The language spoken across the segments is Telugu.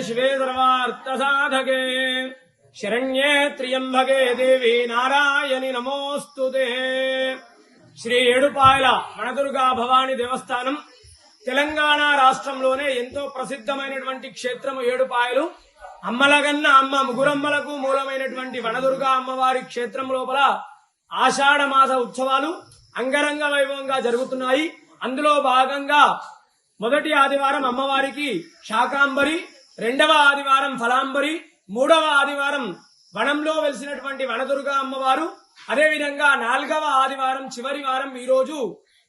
शिवे सर्वार्थसाधके శరణ్యే త్రియంబగే దేవి నారాయణి నమోస్తు శ్రీ ఏడుపాయల వనదుర్గా భవాని దేవస్థానం తెలంగాణ రాష్ట్రంలోనే ఎంతో ప్రసిద్ధమైనటువంటి క్షేత్రము ఏడుపాయలు అమ్మలగన్న అమ్మ ముగురమ్మలకు మూలమైనటువంటి వనదుర్గా అమ్మవారి క్షేత్రం లోపల ఆషాఢ మాస ఉత్సవాలు అంగరంగ వైభవంగా జరుగుతున్నాయి అందులో భాగంగా మొదటి ఆదివారం అమ్మవారికి శాకాంబరి రెండవ ఆదివారం ఫలాంబరి మూడవ ఆదివారం వనంలో వెలిసినటువంటి వనదుర్గ అమ్మవారు అదేవిధంగా నాలుగవ ఆదివారం చివరి వారం ఈ రోజు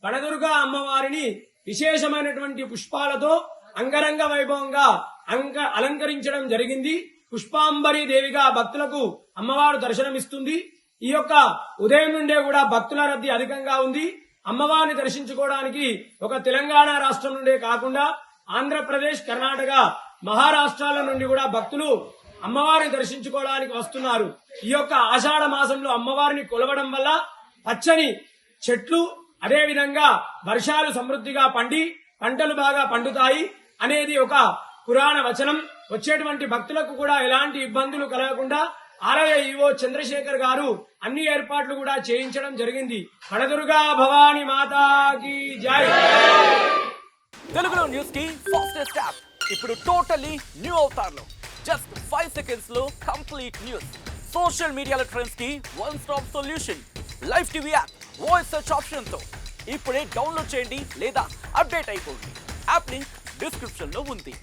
వనదుర్గ అమ్మవారిని విశేషమైనటువంటి పుష్పాలతో అంగరంగ వైభవంగా అంక అలంకరించడం జరిగింది. పుష్పాంబరి దేవిగా భక్తులకు అమ్మవారు దర్శనమిస్తుంది. ఈ యొక్క ఉదయం నుండే కూడా భక్తుల రద్దీ అధికంగా ఉంది. అమ్మవారిని దర్శించుకోవడానికి ఒక తెలంగాణ రాష్ట్రం నుండే కాకుండా ఆంధ్రప్రదేశ్ కర్ణాటక మహారాష్ట్రాల నుండి కూడా భక్తులు అమ్మవారిని దర్శించుకోవడానికి వస్తున్నారు. ఈ యొక్క ఆషాఢ మాసంలో అమ్మవారిని కొలవడం వల్ల పచ్చని చెట్లు అదే విధంగా వర్షాలు సమృద్ధిగా పండి పంటలు బాగా పండుతాయి అనేది ఒక పురాణ వచనం. వచ్చేటువంటి భక్తులకు కూడా ఎలాంటి ఇబ్బందులు కలగకుండా ఆలయ ఈవో చంద్రశేఖర్ గారు అన్ని ఏర్పాట్లు కూడా చేయించడం జరిగింది. కడదుర్గా భవాని మాతాకి జై. తెలుగులో న్యూస్కి ఫాస్టెస్ట్ యాప్ ఇప్పుడు టోటలీ న్యూ అవతార్లో. జస్ట్ ఫైవ్ సెకండ్స్లో కంప్లీట్ న్యూస్ సోషల్ మీడియాలో ట్రెండ్స్కి one stop solution live TV app voice search ఆప్షన్తో. ఇప్పుడే డౌన్లోడ్ చేయండి లేదా అప్డేట్ అయిపోండి. యాప్ లింక్ డిస్క్రిప్షన్లో ఉంది.